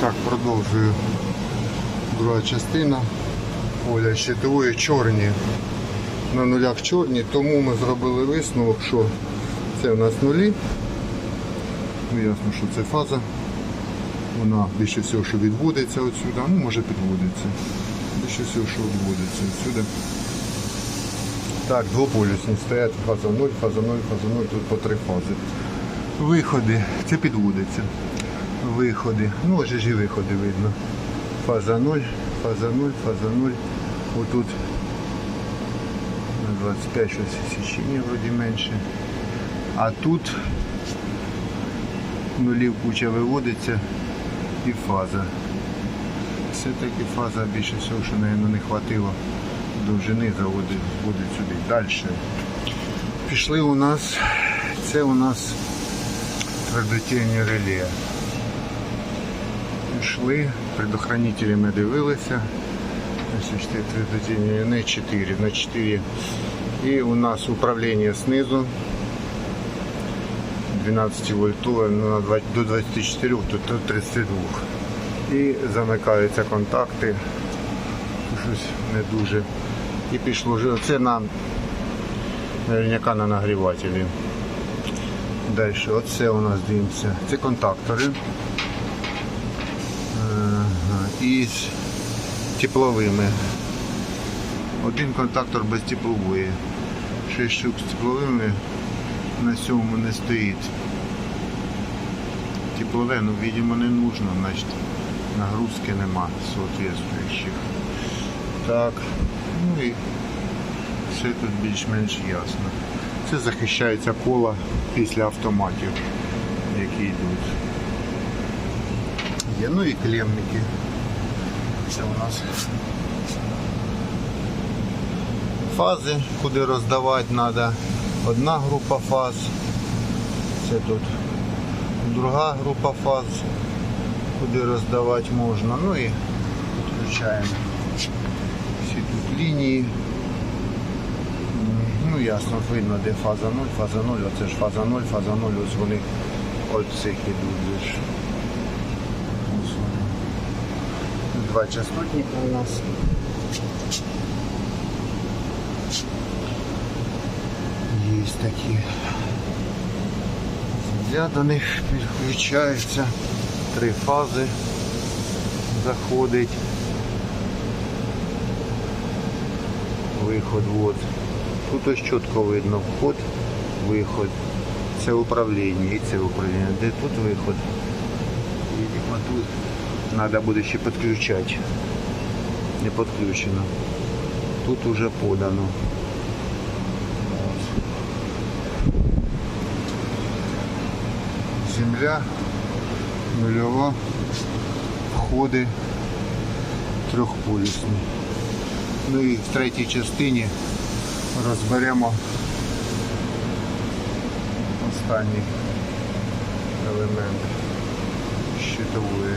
Так, продовжую. Друга частина. Оля щитової чорні. На нулях чорні, тому ми зробили висновок, що це у нас нулі. Ну, ясно, що це фаза. Вона більше всього, що відводиться отсюди, ну може підводиться. Більше всього, що відводиться отсюди. Так, двополюсні стоять, фаза 0, фаза 0, фаза 0, тут по три фази. Виходи, це підводиться. Виходи, ну ось ж і виходи видно. Фаза 0, фаза 0, фаза 0. Отут на 25 щось січення вроді менше. А тут нулів куча виводиться і фаза. Все-таки фаза більше всього, що мабуть, не хватило довжини заводить вводить сюди. Далі. Пішли у нас, це у нас твердотільні реле. Пішли, предохранителі ми дивилися. Не 4 на 4. І у нас управління знизу. 12 вольтове 20 до 24, тут до 32. І замикаються контакти. Щось не дуже. І пішло вже. Це на наверняка на нагрівателі. Далі, оце у нас дивимося. Це контактори. Ага. І з тепловими. Один контактор без теплової. Шість штук з тепловими на сьомому не стоїть. Теплове, ну, видимо, не нужно, значить нагрузки нема соответствуючих. Так, ну і все тут більш-менш ясно. Це захищається кола після автоматів, які йдуть. Є, ну і клемники. Це у нас фази, куди роздавати треба. Одна група фаз. Це тут друга група фаз, куди роздавати можна. Ну і підключаємо всі тут лінії. Ну ясно, видно, де фаза 0, фаза 0, оце ж фаза 0, фаза 0, ось вони от цих ідуть. же ж. Ось вони. Два частотника у нас. Є такі. Я до них підключаються. Три фази заходить. Виход, вот. Тут ось чітко видно вход, виход. Це управління і це управління. Де тут виход? Видимо, тут треба буде ще підключати. Не підключено. Тут уже подано. Земля нульова, входи трьохполюсні. Ну і в третій частині розберемо останній елемент щитової.